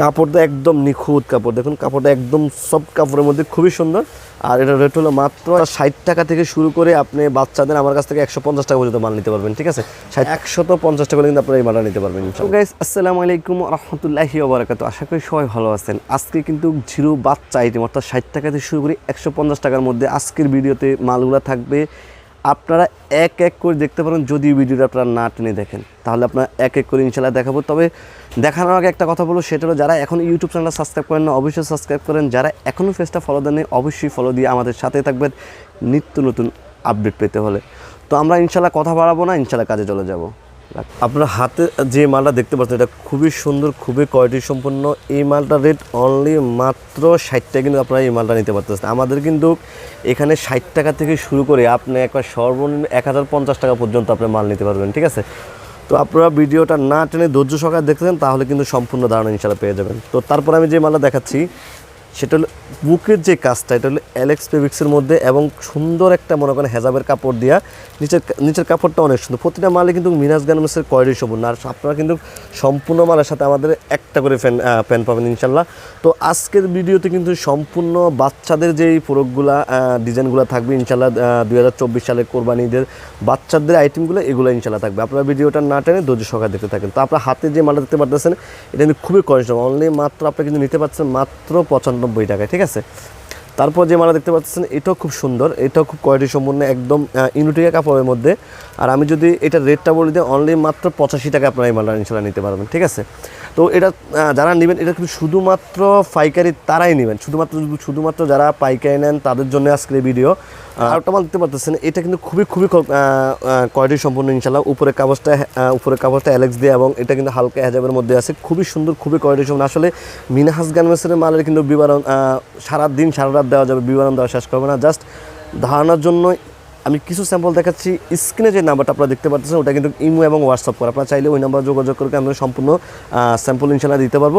কাপড়টা একদম নিখুঁত কাপড়। দেখুন কাপড়টা একদম সব কাপড়ের মধ্যে খুবই সুন্দর। আর এটা রেট হলো মাত্র ষাট টাকা থেকে শুরু করে আপনি বাচ্চাদের আমার কাছ থেকে একশো পঞ্চাশ টাকা পর্যন্ত মাল নিতে পারবেন, ঠিক আছে? একশো তো পঞ্চাশ টাকা কিন্তু আপনারা এই মালটা নিতে পারবেন আসসালামু আলাইকুম রহমতুল্লাহি ওবরাকাতু আশা করি সবাই ভালো আছেন। আজকে কিন্তু জিরো বাচ্চা আইটেম অর্থাৎ ষাট টাকা থেকে শুরু করে একশো পঞ্চাশ টাকার মধ্যে আজকের ভিডিওতে মালগুলো থাকবে আপনারা এক এক করে দেখতে পারেন যদি ভিডিওটা আপনারা না টেনে দেখেন। তাহলে আপনারা এক এক করে ইনশাল্লাহ দেখাবো। তবে দেখানোর আগে একটা কথা বলব, সেটা হলো যারা এখন ইউটিউব চ্যানেল সাবস্ক্রাইব করেন না, অবশ্যই সাবস্ক্রাইব করেন। যারা এখনও ফেসটা ফলো দেন অবশ্যই ফলো দিয়ে আমাদের সাথে থাকবেন নিত্য নতুন আপডেট পেতে হলে। তো আমরা ইনশাল্লাহ কথা বাড়াবো না ইনশাল্লাহ কাজে চলে যাব। আপনার হাতে যে মালটা দেখতে পাচ্ছেন, এটা খুবই সুন্দর, খুবই কোয়ালিটি সম্পন্ন এই মালটার রেট অনলি মাত্র ষাট টাকা কিন্তু আপনারা এই মালটা নিতে পারতেছেন। আমাদের কিন্তু এখানে ষাট টাকা থেকে শুরু করে আপনি একবার সর্বনিম্ন এক হাজার পঞ্চাশ টাকা পর্যন্ত আপনি মাল নিতে পারবেন, ঠিক আছে? তো আপনারা ভিডিওটা না টেনে ধৈর্য সহকারে দেখতেছেন, তাহলে কিন্তু সম্পূর্ণ ধারণা ইনশাল্লাহ পেয়ে যাবেন। তো তারপর আমি যে মালটা দেখাচ্ছি, সেটা হলো বুকের যে কাজটা, এটা হলো অ্যালেক্স ফেব্রিক্সের মধ্যে এবং সুন্দর একটা মনে করেন হেজাবের কাপড় দিয়া নিচের নিচের কাপড়টা অনেক সুন্দর। প্রতিটা মালে কিন্তু মিনাজ গার্মেন্টসের কোয়ালিটি সম্পূর্ণ আর আপনারা কিন্তু সম্পূর্ণ মালের সাথে আমাদের একটা করে ফ্যান প্যান পাবেন ইনশাল্লাহ। তো আজকের ভিডিওতে কিন্তু সম্পূর্ণ বাচ্চাদের যেই প্রোডাক্টগুলো ডিজাইনগুলো থাকবে ইনশাল্লাহ দুই হাজার চব্বিশ সালের কোরবানিদের বাচ্চাদের আইটেমগুলো, এগুলো ইনশাল্লাহ থাকবে। আপনারা ভিডিওটা না টেনে ধৈর্য সহকারে দেখতে থাকেন। তো আপনার হাতে যে মালটা দেখতে পারতেছেন, এটা কিন্তু খুবই কোয়ালিটি অনলি মাত্র আপনি কিন্তু নিতে পারছেন মাত্র পঁচানব্বই টাকায়, ঠিক আছে? তারপর যে মালা দেখতে পাচ্ছেন, এটাও খুব সুন্দর। এটাও খুব কোয়ালিটি সম্পূর্ণ, একদম ইউনিটিকা কাপড়ের মধ্যে। আর আমি যদি এটা রেটটা বলি দিই অনলি মাত্র পঁচাশি টাকা আপনারা এই মালটা ইনশাল্লাহ নিতে পারবেন, ঠিক আছে? তো এটা যারা নেবেন, এটা কিন্তু শুধুমাত্র পাইকারি তারাই নেবেন। শুধুমাত্র শুধুমাত্র যারা পাইকারি নেন, তাদের জন্য আজকের ভিডিও আরেকটা মাল দেখতে পাচ্ছেন এটা কিন্তু খুবই খুবই কোয়ালিটি সম্পূর্ণ ইনশাল্লাহ উপরে কাগজটা উপরে কাগজটা অ্যালেক্স দিয়ে এবং এটা কিন্তু হালকা হেজাবের মধ্যে আছে। খুবই সুন্দর, খুবই কোয়ালিটি সম্পূর্ণ আসলে মিনহাস গার্মেন্টসের মালের কিন্তু বিবরণ সারা দিন সারা রাত দেওয়া যাবে, বিবরণ দেওয়া শেষ করবে না। জাস্ট ধারণার জন্য আমি কিছু স্যাম্পল দেখাচ্ছি। স্ক্রিনে যে নাম্বারটা আপনারা দেখতে পাচ্ছেন ওটা কিন্তু ইমো এবং হোয়াটসঅ্যাপ করে। আপনারা চাইলে ওই নাম্বার যোগাযোগ করে আমরা সম্পূর্ণ স্যাম্পল ইনশাল্লাহ দিতে পারব।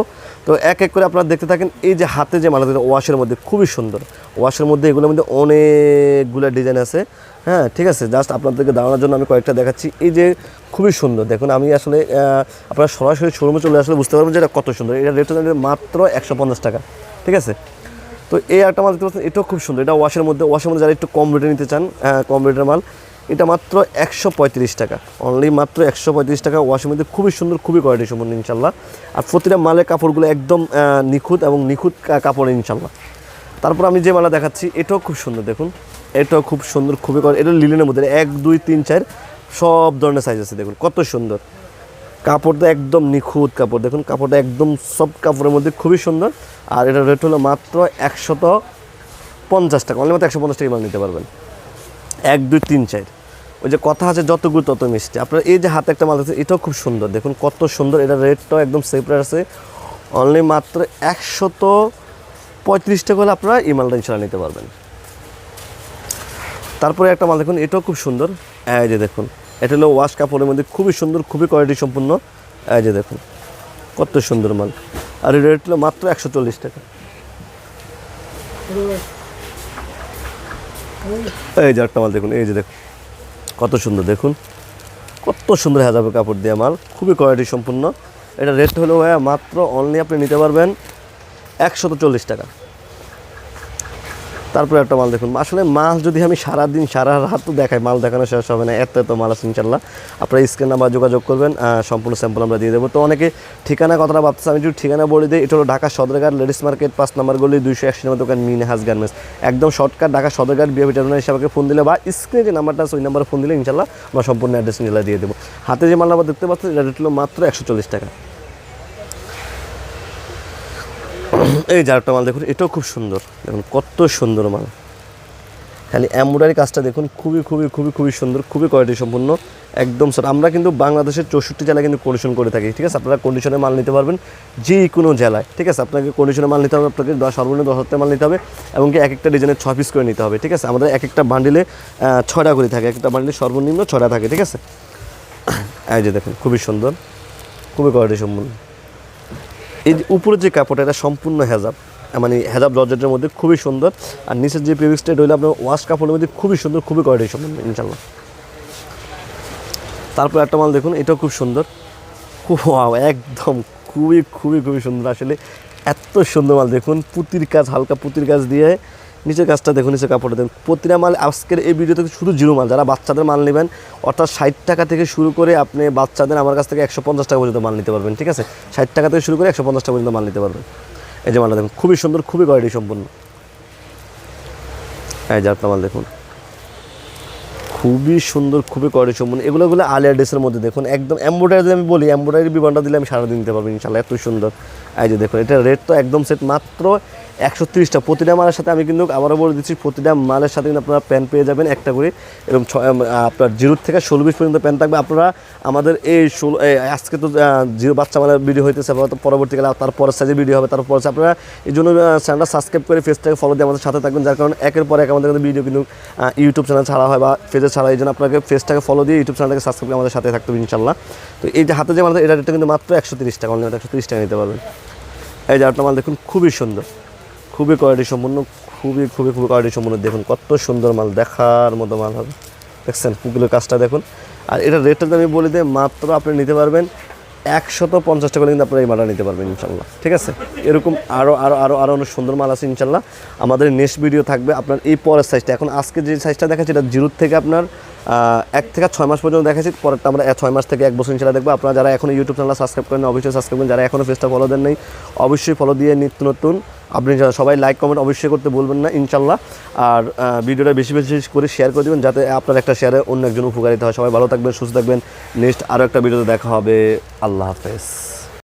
তো এক এক করে আপনারা দেখতে থাকেন, এই যে হাতে যে মালা ওয়াশের মধ্যে খুবই সুন্দর। ওয়াশের মধ্যে এগুলোর মধ্যে অনেকগুলো ডিজাইন আছে। হ্যাঁ ঠিক আছে জাস্ট আপনাদেরকে দাঁড়ানোর জন্য আমি কয়েকটা দেখাচ্ছি। এই যে খুবই সুন্দর, দেখুন আমি আসলে আপনারা সরাসরি শোরুমে চলে আসলে বুঝতে পারবেন যে এটা কত সুন্দর। এটা রেট মাত্র একশো পঞ্চাশ টাকা, ঠিক আছে? তো এই একটা মাল দেখতে পাচ্ছেন এটাও খুব সুন্দর। এটা ওয়াশের মধ্যে ওয়াশের মধ্যে যারা একটু কম রেটে নিতে চান আহ, কম রেটের মাল এটা মাত্র একশো পঁয়ত্রিশ টাকা। অনলি মাত্র একশো পঁয়ত্রিশ টাকা ওয়াশের মধ্যে খুবই সুন্দর খুবই কোয়ালিটি সম্পন্ন ইনশাল্লাহ আর প্রতিটা মালের কাপড়গুলো একদম নিখুঁত এবং নিখুঁত কাপড় ইনশাল্লাহ তারপর আমি যে মালা দেখাচ্ছি এটাও খুব সুন্দর দেখুন। এটাও খুব সুন্দর খুবই এটা লিলেনের মধ্যে এক দুই তিন চার সব ধরনের সাইজ আছে দেখুন কত সুন্দর। কাপড়টা একদম নিখুঁত কাপড়। দেখুন, কাপড়টা একদম সব কাপড়ের মধ্যে খুবই সুন্দর। আর এটা রেট হলো মাত্র একশত পঞ্চাশ টাকা। অনলি মাত্র একশো পঞ্চাশ টাকা নিতে পারবেন। এক, দুই, তিন, চার। ওই যে কথা আছে যত গুড় তত মিষ্টি। আপনার এই যে হাতে একটা মাল আছে, এটাও খুব সুন্দর। দেখুন, কত সুন্দর। এটা রেটটাও একদম সেপারেট আছে। অনলি মাত্র একশত পঁয়ত্রিশ টাকা হলে আপনারা এই মালটা ইনশাল্লাহ নিতে পারবেন। তারপরে একটা মাল দেখুন, এটাও খুব সুন্দর। এই যে দেখুন এটা হলো ওয়াশ কাপড়ের মধ্যে খুবই সুন্দর, খুবই কোয়ালিটি সম্পূর্ণ। এই যে দেখুন, কত সুন্দর মাল। আর এর রেট হলো মাত্র একশো চল্লিশ টাকা। এই যে একটা মাল দেখুন, এই যে দেখুন, কত সুন্দর দেখুন। কত সুন্দর হেজাবে কাপড় দেওয়া মাল, খুবই কোয়ালিটি সম্পূর্ণ। এটা রেট হলো মাত্র অনলি আপনি নিতে পারবেন একশত চল্লিশ টাকা। তারপরে একটা মাল দেখুন। আসলে মাল যদি আমি সারা দিন সারা রাত তো দেখাই, মাল দেখানো শেষ হবে না, এত এত মাল আছে ইনশাল্লাহ আপনারা স্ক্রিন নাম্বার যোগাযোগ করবেন সম্পূর্ণ স্যাম্পল আমরা দিয়ে দেবো। তো অনেকে ঠিকানা কথাটা ভাবতেছে, আমি যদি ঠিকানা বলে দিই, এটা হলো ঢাকা সদরঘাট, লেডিস মার্কেট, পাঁচ নম্বর গলি, দুইশো একশো নম্বর দোকান মিনহাস গার্মেন্টস। একদম শর্টকাট ঢাকা সদরঘাট বিয়ে টার্মিনাল হিসাবে ফোন দিলে বা স্ক্রিনে যে নাম্বারটা আছে, ওই নাম্বারে ফোন দিলে ইনশাল্লাহ আমরা সম্পূর্ণ অ্যাড্রেস ইনশাল্লাহ দিয়ে দেবো। হাতে যে মাল নাম্বার দেখতে পাচ্ছেন এটা হলো মাত্র একশো চল্লিশ টাকা। এই যারটা মাল দেখুন, এটাও খুব সুন্দর। দেখুন, কত সুন্দর মাল। খালি এমব্রয়ডারি কাজটা দেখুন, খুবই খুবই খুবই খুবই সুন্দর, খুবই কোয়ালিটি সম্পূর্ণ। একদম স্যার আমরা কিন্তু বাংলাদেশের চৌষট্টি জেলায় কিন্তু কন্ডিশন করে থাকি, ঠিক আছে? আপনারা কন্ডিশনে মাল নিতে পারবেন যে কোনো জেলায়, ঠিক আছে? আপনাকে কন্ডিশনে মাল নিতে হবে, আপনাকে সর্বনিম্ন দশ হাজার মাল নিতে হবে এবং কি এক একটা ডিজাইনের ছ পিস করে নিতে হবে, ঠিক আছে? আমাদের এক একটা বান্ডিলে ছয়টা করে থাকে, এক একটা বান্ডিলে সর্বনিম্ন ছয়টা থাকে, ঠিক আছে? এই যে দেখুন, খুবই সুন্দর, খুবই কোয়ালিটি সম্পূর্ণ। এই যে উপরের যে কাপড়টা, এটা সম্পূর্ণ হেজাব। মানে হেজাব জর্জেটের মধ্যে খুবই সুন্দর। আর নিচের যে এটা হলো আপনার ওয়াশ কাপড়ের মধ্যে খুবই সুন্দর, খুবই কোয়ালিটি সম্পূর্ণ ইনশাল্লাহ তারপর একটা মাল দেখুন, এটাও খুব সুন্দর। খুব একদম খুবই খুবই খুবই সুন্দর। আসলে এত সুন্দর মাল দেখুন, পুতির কাজ, হালকা পুতির কাজ দিয়ে নিচের কাজটা দেখুন নিচের কাপড়টা দেখুন। প্রতিটা মাল আজকের এই ভিডিওতে শুধু জিরো মাল, যারা বাচ্চাদের মাল নেবেন, অর্থাৎ ষাট টাকা থেকে শুরু করে আপনি বাচ্চাদের আমার কাছ থেকে একশো পঞ্চাশ টাকা পর্যন্ত মাল নিতে পারবেন, ঠিক আছে? ষাট টাকা থেকে শুরু করে একশো পঞ্চাশ টাকা পর্যন্ত মাল নিতে পারবেন। এই যে মালটা দেখুন, খুবই সুন্দর, খুবই কোয়ালিটি সম্পন্ন। এই যে মাল দেখুন। খুবই সুন্দর, খুবই কোয়ালিটি সম্পূর্ণ এগুলো এগুলো আলিয়া ড্রেসের মধ্যে দেখুন, একদম এম্ব্রয়ডারি যদি আমি বলি এম্ব্রয়ডারি বিমানটা দিলে আমি সারাদিন দিতে পারব ইনশাল্লাহ এত সুন্দর। এই যে দেখুন, এটা রেট তো একদম সেট মাত্র একশো তিরিশটা। প্রতিটা মালের সাথে আমি কিন্তু আবারও বলে দিচ্ছি, প্রতিটা মালের সাথে কিন্তু আপনারা প্যান্ট পেয়ে যাবেন একটা করে। ছয় আপনার জিরো থেকে ষোলো বিশ পর্যন্ত প্যান্ট থাকবে। আপনারা আমাদের এই ষোলো আজকে তো জিরো বাচ্চা মালের ভিডিও হইতেছে পরবর্তীকালে তারপর সাইজের ভিডিও হবে। তারপর আপনারা এই জন্য চ্যানেলটা সাবস্ক্রাইব করে ফেসটাকে ফলো দিয়ে আমাদের সাথে থাকবেন, যার কারণে একের পর এক আমাদের কিন্তু ভিডিও কিন্তু ইউটিউব চ্যানেল ছাড়া হয় বা ফেসে ছাড়া এই জন্য আপনাকে ফেসটাকে ফলো দিয়ে ইউটিউব চ্যানেলটাকে সাবস্ক্রাইব করে আমাদের সাথে থাকতে হবে ইনশাল্লাহ তো এই যে হাতে যে আমাদের এটা কিন্তু মাত্র একশো তিরিশ টাকা, অনলাইনে একশো তিরিশ টাকা নিতে পারবেন। এই যে আরেকটা মাল দেখুন, খুবই সুন্দর। খুবই কোয়ালিটি সম্পন্ন, খুবই খুবই খুবই কোয়ালিটি সম্পূর্ণ দেখুন, কত সুন্দর মাল, দেখার মতো মাল হবে। দেখছেন, পুকুরের কাজটা দেখুন। আর এটা রেটটা আমি বলে দিই মাত্র আপনি নিতে পারবেন, একশত পঞ্চাশ টাকা কিন্তু আপনারা এই মালটা নিতে পারবেন ইনশাল্লাহ ঠিক আছে? এরকম আরও আরও আরও আরও অনেক সুন্দর মাল আছে ইনশাল্লাহ আমাদের নেক্সট ভিডিও থাকবে আপনার এই পরের সাইজটা এখন আজকে যে সাইজটা দেখাচ্ছি, এটা জিরোর থেকে আপনার এক থেকে ছয় মাস পর্যন্ত দেখাচ্ছি। পরেরটা আমরা ছয় মাস থেকে এক বছর ইনশাল্লাহ দেখব। আপনারা যারা এখন ইউটিউব চ্যানেল সাবস্ক্রাইব করেন অবশ্যই সাবস্ক্রাইব করেন। যারা এখনও ফেসটা ফলো দেন নেই অবশ্যই ফলো দিয়ে নিত্য নতুন আপনি সবাই লাইক কমেন্ট অবশ্যই করতে বলবেন না, ইনশাল্লাহ। আর ভিডিওটা বেশি বেশি করে শেয়ার করে দেবেন, যাতে আপনার একটা শেয়ারে অন্য একজন উপকারিতা হয়। সবাই ভালো থাকবেন, সুস্থ থাকবেন। নেক্সট আরও একটা ভিডিওতে দেখা হবে। আল্লাহ হাফেজ।